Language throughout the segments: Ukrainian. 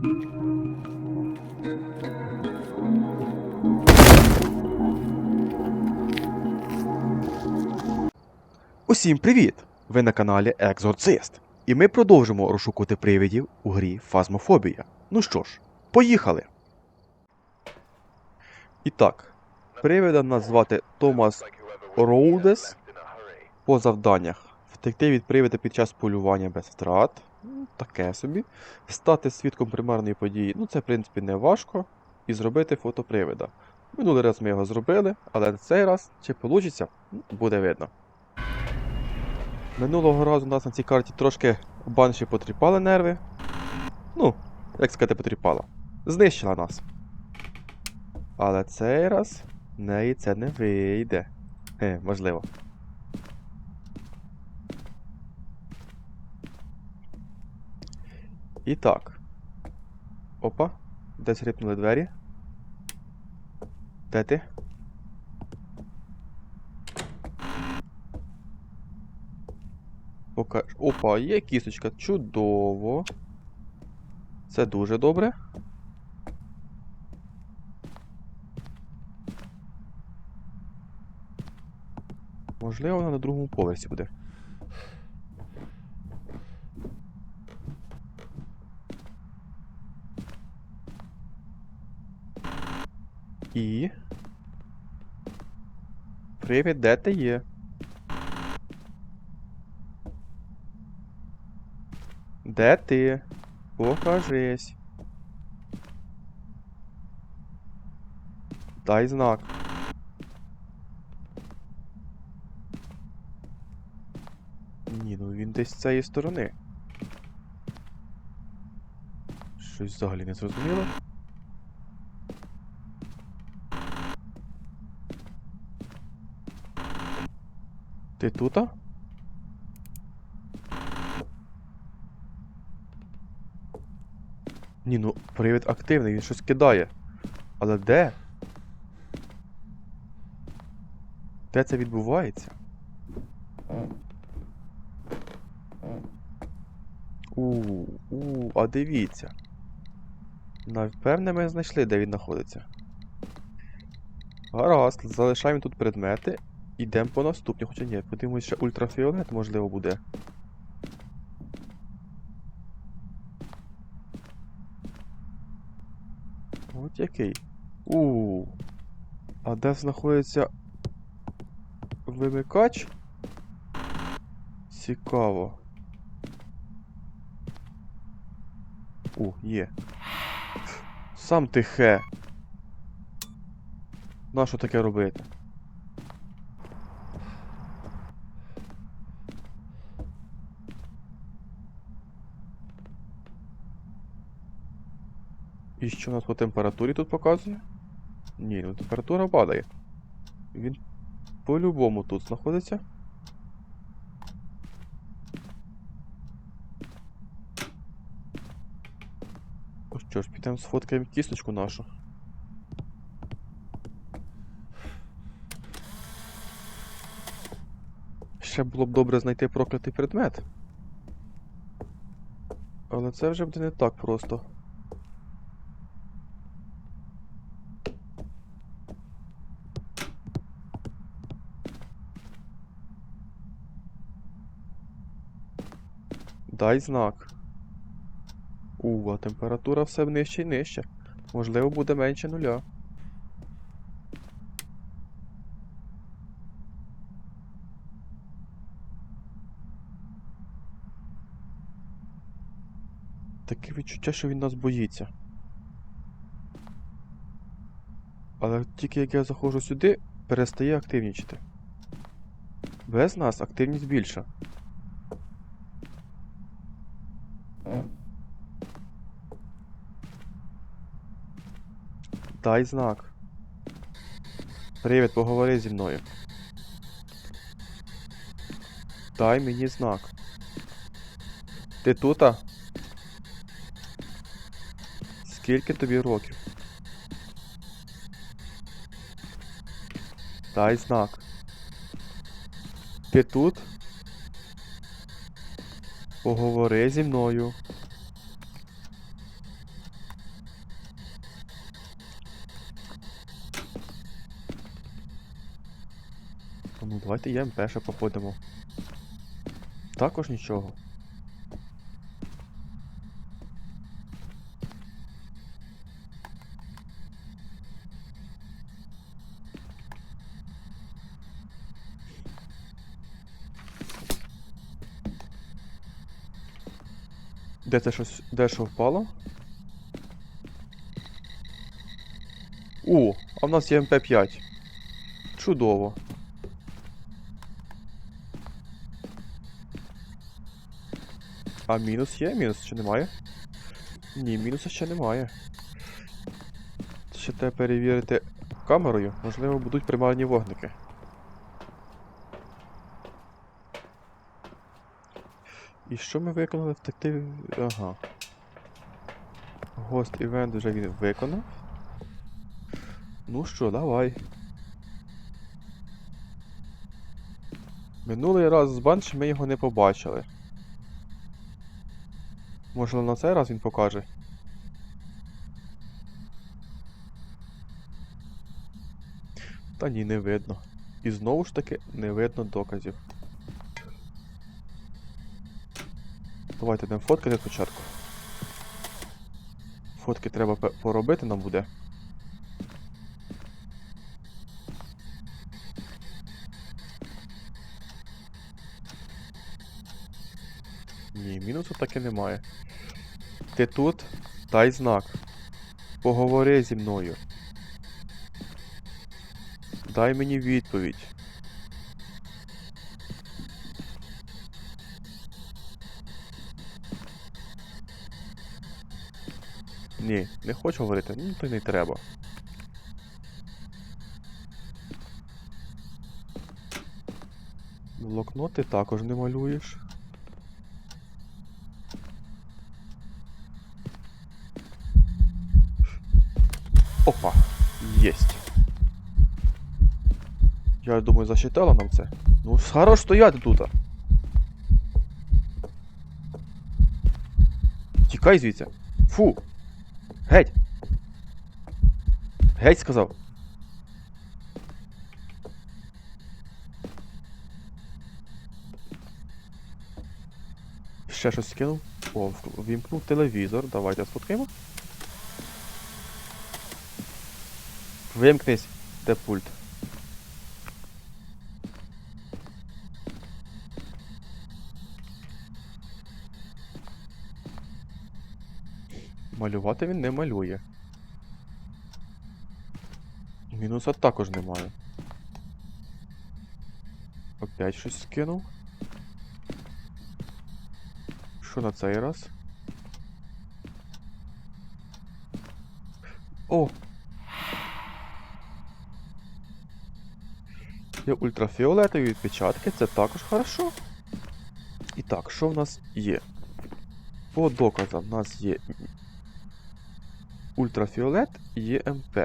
Усім привіт! Ви на каналі Екзорцист. І ми продовжимо розшукувати привидів у грі Фазмофобія. Ну що ж, поїхали! І так, привида нас звати Томас Роудес по завданнях. Втекти від привида під час полювання без втрат. Ну, таке собі. Стати свідком примарної події. Ну, це, в принципі, не важко. І зробити фото привида. Минулий раз ми його зробили, але на цей раз чи вийде, буде видно. Минулого разу у нас на цій карті трошки банші потріпали нерви. Ну, як сказати, потріпала. Знищила нас. Але цей раз неї це не вийде. Хе, можливо. І так. Опа. Десь рипнули двері. Де ти? Пока... Опа, є кісточка. Чудово. Це дуже добре. Можливо, вона на другому поверсі буде. І. Привід, де ти є? Де ти? Покажись. Дай знак. Ні, ну він десь з цієї сторони. Щось взагалі не зрозуміло. Ти тута? Ні, ну привід активний, він щось кидає. Але де? Де це відбувається? У, у, а дивіться. Напевне, ми знайшли, де він знаходиться. Гаразд, залишаємо тут предмети. Йдемо по наступні, хоча ні, подивимось, ще ультрафіолет, можливо, буде. От який. У. А де знаходиться вимикач? Цікаво. У, є. Сам тихе. Нащо таке робити? І що у нас по температурі тут показує? Ні, ну температура падає. Він по-любому тут знаходиться. Ну що ж, підемо сфоткаємо кісточку нашу. Ще було б добре знайти проклятий предмет. Але це вже буде не так просто. Дай знак. У, а температура все нижче і нижче. Можливо, буде менше нуля. Таке відчуття, що він нас боїться. Але тільки як я заходжу сюди, перестає активнічити. Без нас активність більша. Дай знак. Привіт, поговори зі мною. Дай мені знак. Ти тута? Скільки тобі років? Дай знак. Ти тут? Поговори зі мною. Ну, давайте ЄМП ще походимо. Також нічого. Де це щось. Де що впало? О, а в нас є МП5. Чудово. А мінус є? Мінус ще немає? Ні, мінуса ще немає. Ще треба перевірити камерою. Можливо, будуть примарні вогники. І що ми виконали в детективі? Ага. Гост івент вже він виконав. Ну що, давай. Минулий раз з банші ми його не побачили. Може на цей раз він покаже. Та ні, не видно. І знову ж таки не видно доказів. Давайте йдемо фоткати спочатку. Фотки треба поробити нам буде. Ні, мінусу таки немає. Ти тут? Дай знак. Поговори зі мною. Дай мені відповідь. Ні, не хочу говорити, ну то й не треба. Блокнот ти також не малюєш. Опа, єсть. Я думаю, засчитала нам це. Ну, хорош стояти тут. Тікай звідси. Фу. Геть. Геть сказав. Ще щось скинув. О, вімкнув телевізор. Давайте сфоткаємо. Вимкнись, де пульт. Малювати він не малює. Мінуса також немає. Опять щось скинув. Що на цей раз? О! Є ультрафіолетові відпечатки, це також хорошо. І так, що в нас є? По доказам в нас є ультрафіолет і є МП.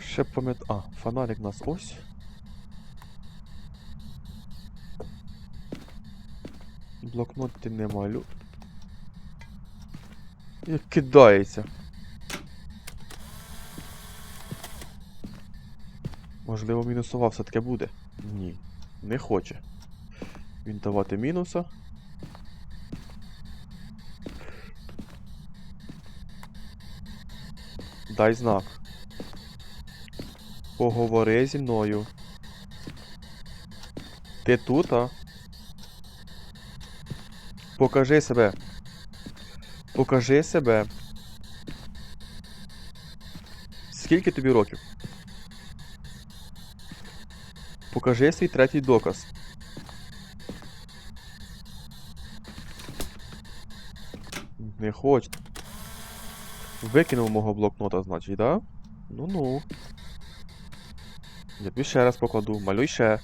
Ще пам'ят... А, фонарик у нас ось. Блокнот ти не малю. Як кидається. Можливо, мінусова все-таки буде? Ні, не хоче. Він давати мінуса. Дай знак. Поговори зі мною. Ти тут, а? Покажи себе. Покажи себе. Скільки тобі років? Покажи свій третій доказ. Не хоче. Викинув мого блокнота, значить, да? Ну-ну. Я тобі ще раз покладу. Малюй ще.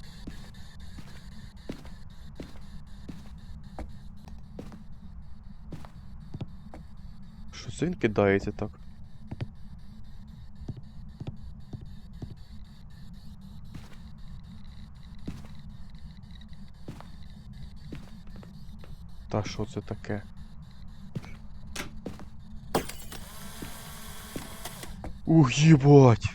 Що це він кидається так? Та що це таке? Ух, ебать.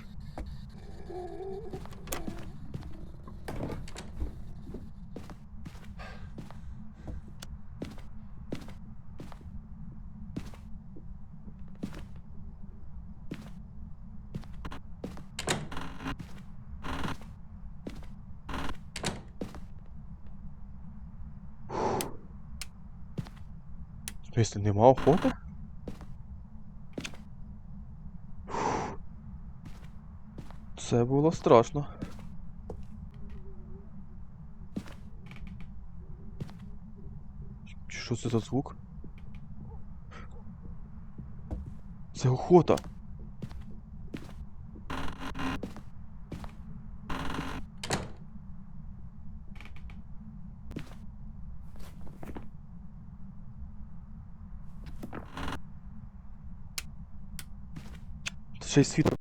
Фу. Если нема охоти? Це було страшно. Що це за звук? Це охота. Ще й світло.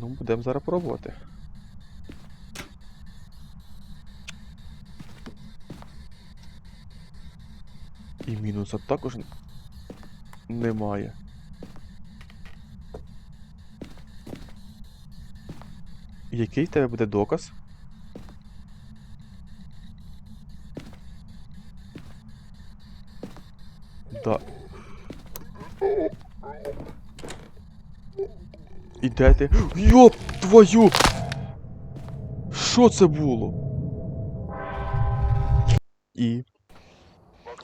Ну, будемо зараз пробувати. І мінуса також немає. Який в тебе буде доказ? Да. І де ти? Йоп твою! Що це було? І.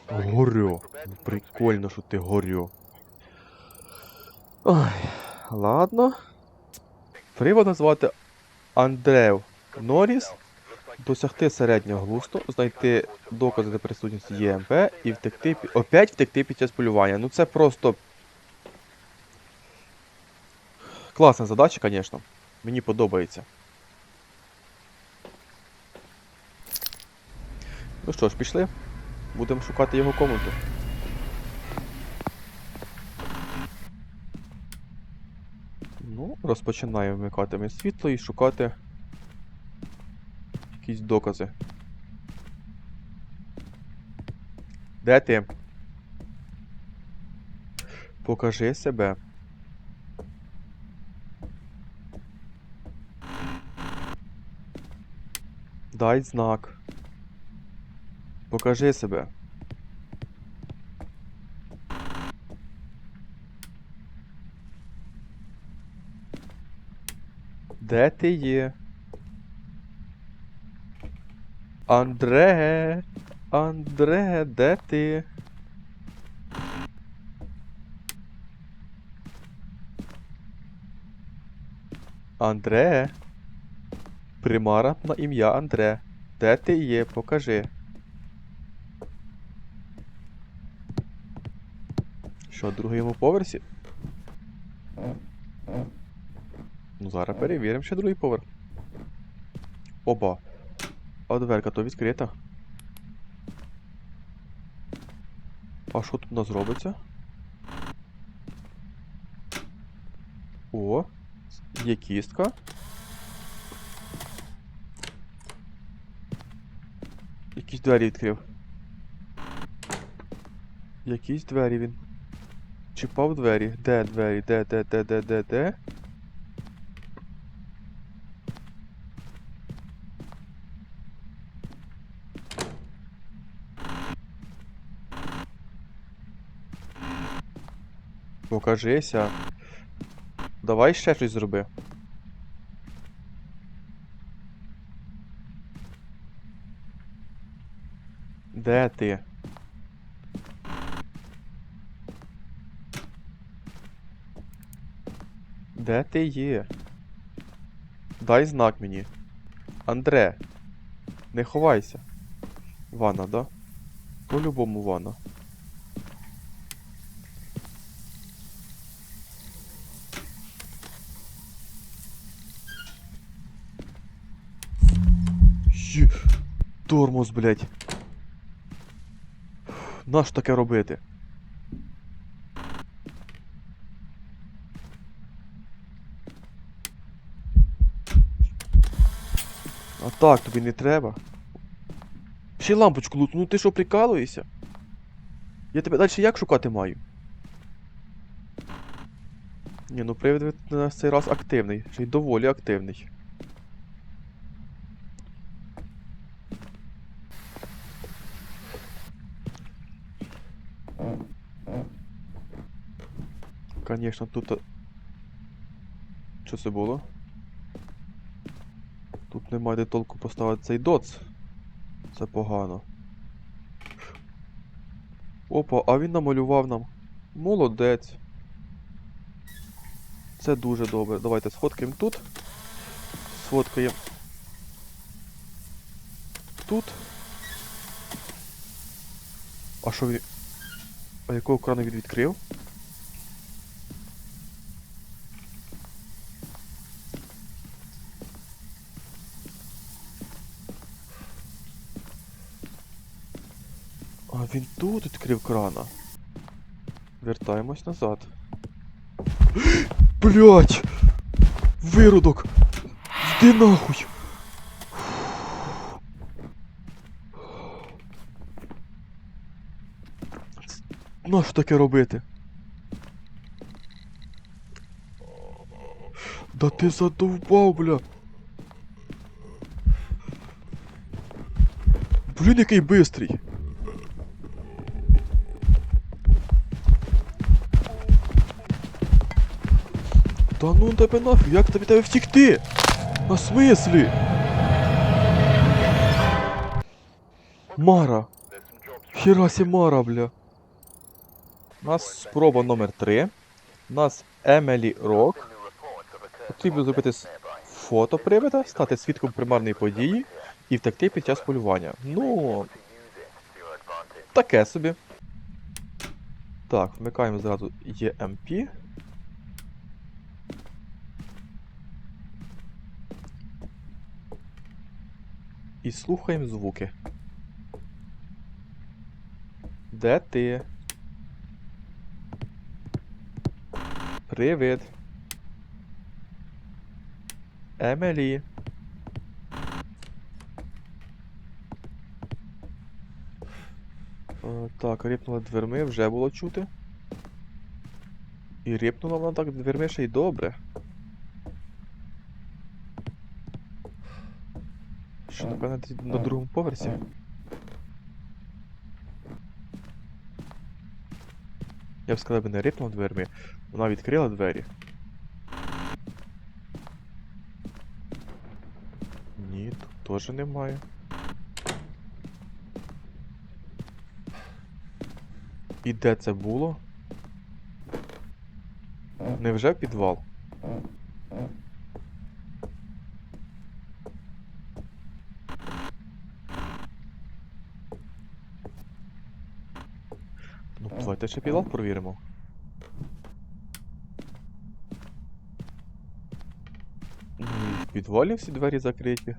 Горю. Прикольно, що ти горю. Ой, ладно. Привод назвати Андрев Норріс. Досягти середнього глусту, знайти докази за присутності ЄМП і втекти. Опять втекти під час полювання. Ну це просто. Класна задача, звісно. Мені подобається. Ну що ж, пішли. Будемо шукати його комнату. Ну, розпочинаємо вмикати ми світло і шукати якісь докази. Де ти? Покажи себе. Дай знак. Покажи себе. Де ти є? Андре. Андре, де ти? Андре. Примара на ім'я Андре. Де ти є? Покажи. Що, другому поверсі? Ну, зараз перевіримо, ще другий поверх. Оба. А дверка то відкрита. А що тут у нас робиться? О, є кістка. Якісь двері відкрив. Якісь двері він. Чіпав двері. Де двері? Де, де, де, де, де, де? Покажися. Давай ще щось зроби. Де ти? Де ти є? Дай знак мені. Андре. Не ховайся. Ванна, да? По-любому ванна. Тормоз, блядь. Наш таке робити? А так тобі не треба. Ще лампочку лутну, ну ти що прикалуєшся? Я тебе далі як шукати маю? Ні, ну привід у нас цей раз активний, ще й доволі активний. Конечно, тут. Що це було? Тут немає де толку поставити цей доц. Це погано. Опа, а він намалював нам. Молодець. Це дуже добре. Давайте сфоткаємо тут. Сфоткаємо. Тут. А що він. А якого крану він відкрив? А він тут відкрив крана. Вертаємось назад. Блять! Виродок! Йди нахуй! Нащо таке робити? Да ти задовбав, бля! Блін, який бистрий! Та ну тебе нафіг, як тобі тебе втікти? На смислі? Мара. Хірасі Мара, бля. У нас спроба номер 3. У нас Емелі Рок. Потрібно зробити фото привида, стати свідком примарної події і втекти під час полювання. Ну. Таке собі. Так, вмикаємо зразу EMP. І слухаємо звуки. Де ти? Привіт. Емелі. Е, Так, рипнула дверми, вже було чути. І рипнула вона так дверми ще й добре. Що, напевно, на другому поверсі? Я б сказав, би не рипнула дверми, вона відкрила двері. Ні, тут теж немає. І де це було? Невже в підвал? Ну, давайте ще підвал провіримо. В всі двері закриті.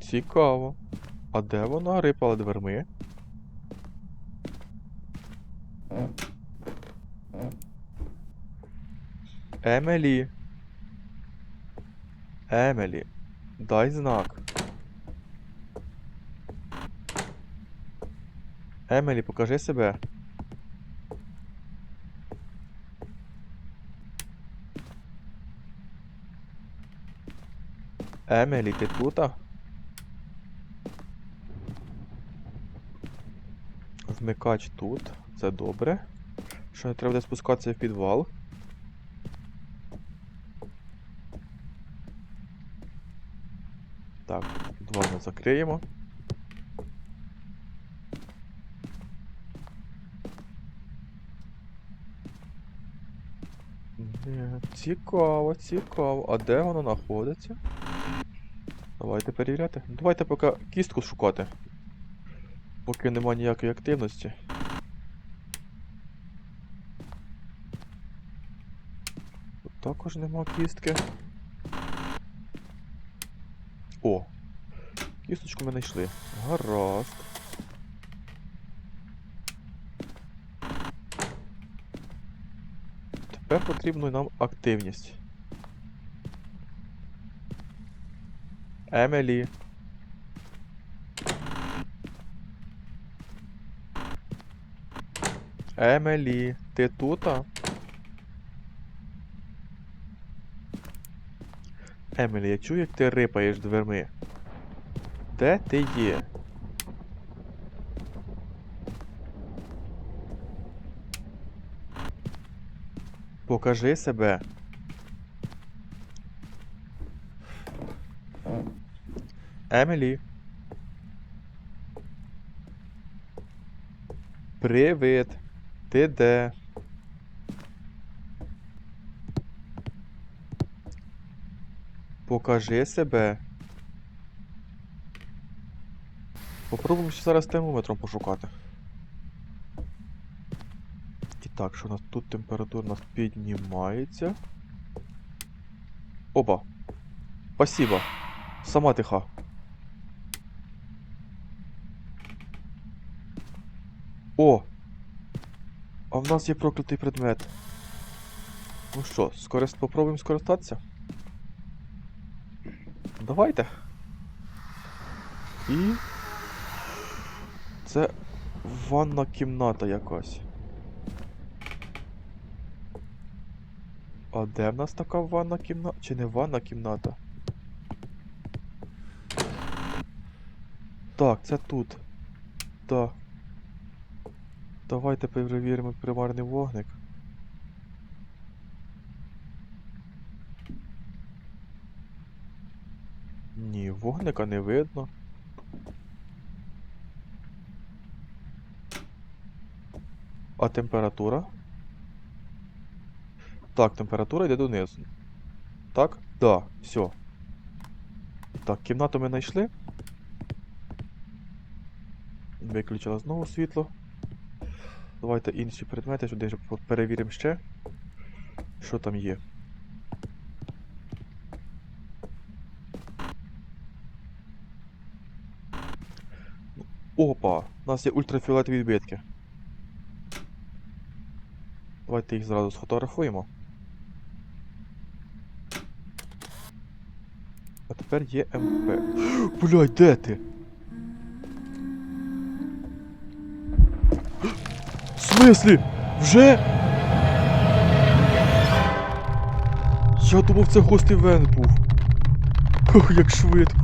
Цікаво. А де вона рипала дверми? Емелі. Емелі. Дай знак. Емелі, покажи себе. Емелі, ти тута? Вмикач тут. Це добре. Що не треба буде спускатися в підвал. Так, підвал ми закриємо. Ні, Цікаво, цікаво. А де воно знаходиться? Давайте перевіряти. Давайте поки кістку шукати. Поки нема ніякої активності. Тут також нема кістки. О! Кісточку ми знайшли. Гаразд. Тепер потрібна нам активність. Емелі. Емелі, ти тута? Емелі, я чую, як ти рипаєш дверми. Де ти є? Покажи себе. Емілі. Привіт. Ти де? Покажи себе. Попробуємо ще зараз термометром пошукати. Так, що у нас тут температура у нас піднімається. Опа. Спасибо. Сама тиха. О! А в нас є проклятий предмет. Ну що, скорист... попробуємо скористатися? Давайте. І. Це ванна кімната якась. А де в нас така ванна кімната? Чи не ванна кімната? Так, це тут. Так. Давайте перевіримо примарний вогник. Ні, вогника не видно. А температура? Так, температура йде донизу. Так? Да, все. Так, кімнату ми знайшли. Виключила знову світло. Давайте інші предмети сюди перевіримо ще. Що там є. Опа! У нас є ультрафіолетові відбитки. Давайте їх зразу сфотографуємо. Тепер є МП. Блядь, де ти? В смислі? Вже? Я думав, це гост івент був. Ох, як швидко.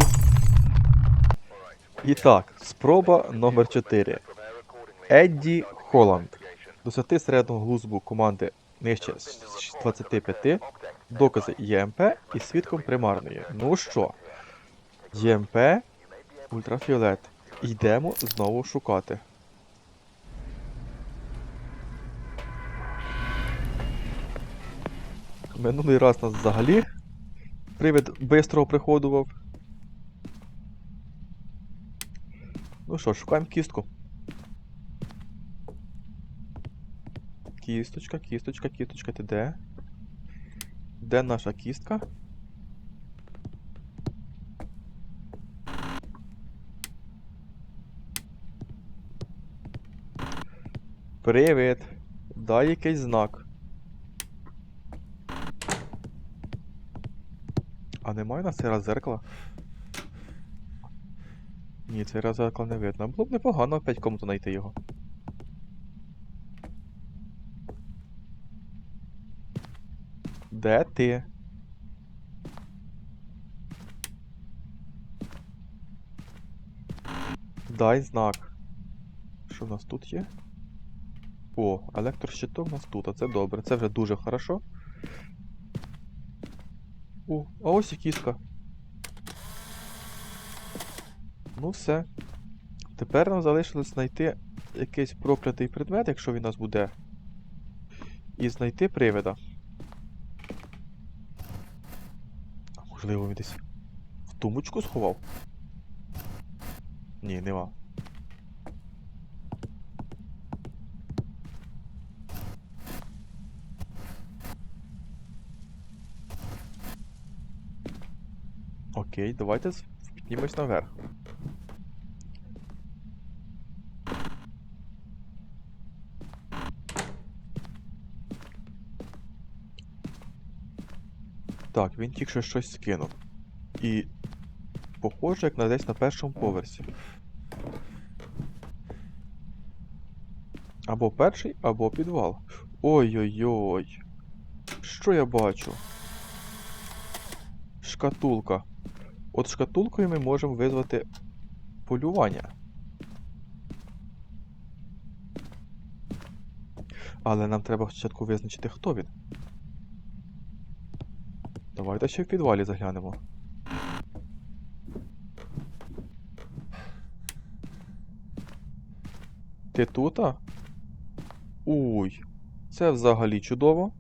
І так, спроба номер 4. Едді Холланд. Досягти середнього глузду команди нижче з 25. Докази ЄМП і свідком примарної. Ну що? ЄМП, ультрафіолет. Йдемо знову шукати. Минулий раз нас взагалі привид бистро приходував. Ну що, шукаємо кістку. Кісточка, кісточка, кісточка, ти де? Де наша кістка? Привіт! Дай якийсь знак. А немає на цей раз зеркала? Ні, цей раз зеркала не видно. Було б непогано опять кому-то знайти його. Де ти? Дай знак. Що в нас тут є? О, електрощиток у нас тут, а це добре. Це вже дуже хорошо. О, а ось і кістка. Ну все. Тепер нам залишилось знайти якийсь проклятий предмет, якщо він у нас буде. І знайти привида. Можливо він десь в тумбочку сховав? Ні, нема. Окей, давайте піднімемось наверх. Так, він тільки що щось скинув. І. похоже, як на десь на першому поверсі. Або перший, або підвал. Ой-ой-ой. Що я бачу? Шкатулка. От шкатулкою ми можемо визвати полювання. Але нам треба спочатку визначити, хто він. Давайте ще в підвалі заглянемо. Ти тута? Уй, це взагалі чудово.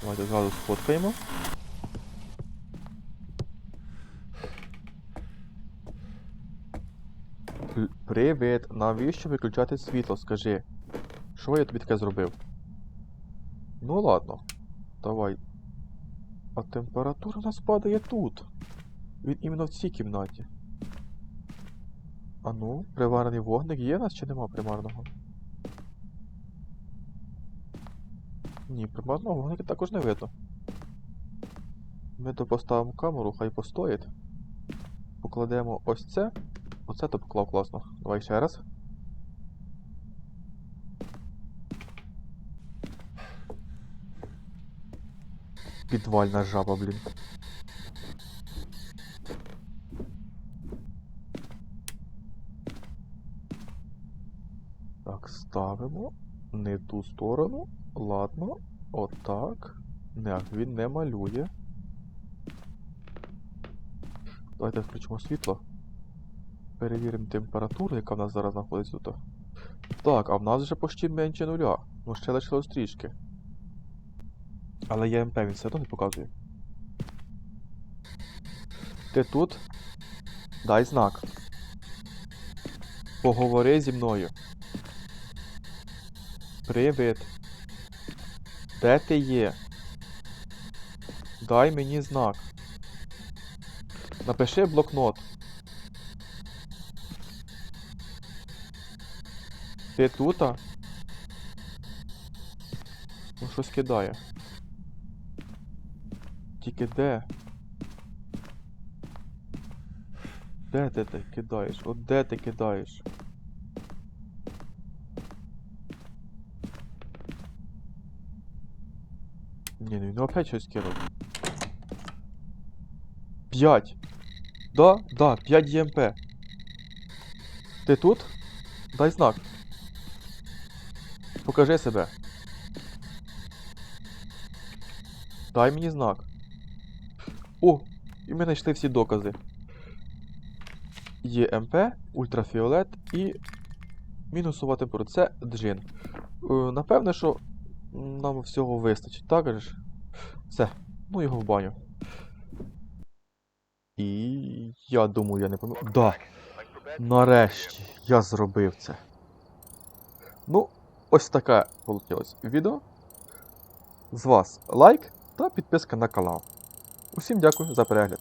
Давайте зразу сфоткаємо. Привіт, навіщо виключати світло, скажи? Що я тобі таке зробив? Ну ладно, давай. А температура у нас падає тут. Він іменно в цій кімнаті. А ну, приварений вогник є у нас чи нема примарного? Ні, примарного вогника також не видно. Ми то поставимо камеру, хай постоїть. Покладемо ось це. Оце то поклав класно. Давай ще раз. Підвальна жаба, блін. Так, ставимо. Не ту сторону. Ладно. Отак. Не, він не малює. Давайте включимо світло. Перевіримо температуру, яка в нас зараз знаходиться тут. Так, а в нас вже почти менше нуля. Ну ще лишилось трішки. Але ЄМП він все одно не показує. Ти тут? Дай знак. Поговори зі мною. Привіт. Де ти є? Дай мені знак. Напиши блокнот. Ти тута? Ну щось кидає. Тільки де? Де ти ти кидаєш? От де ти кидаєш? Ні, ну він опять щось кинув. П'ять. Да, да, 5 ЄМП. Ти тут? Дай знак. Покажи себе. Дай мені знак. О! І ми знайшли всі докази. ЄМП, ультрафіолет і мінусова температура. Це джин. Е, напевне, що нам всього вистачить, так же? Все, ну його в баню. І я думаю, я не помив. Да! Нарешті я зробив це. Ну, ось таке вийшло відео. З вас лайк та підписка на канал. Усім дякую за перегляд.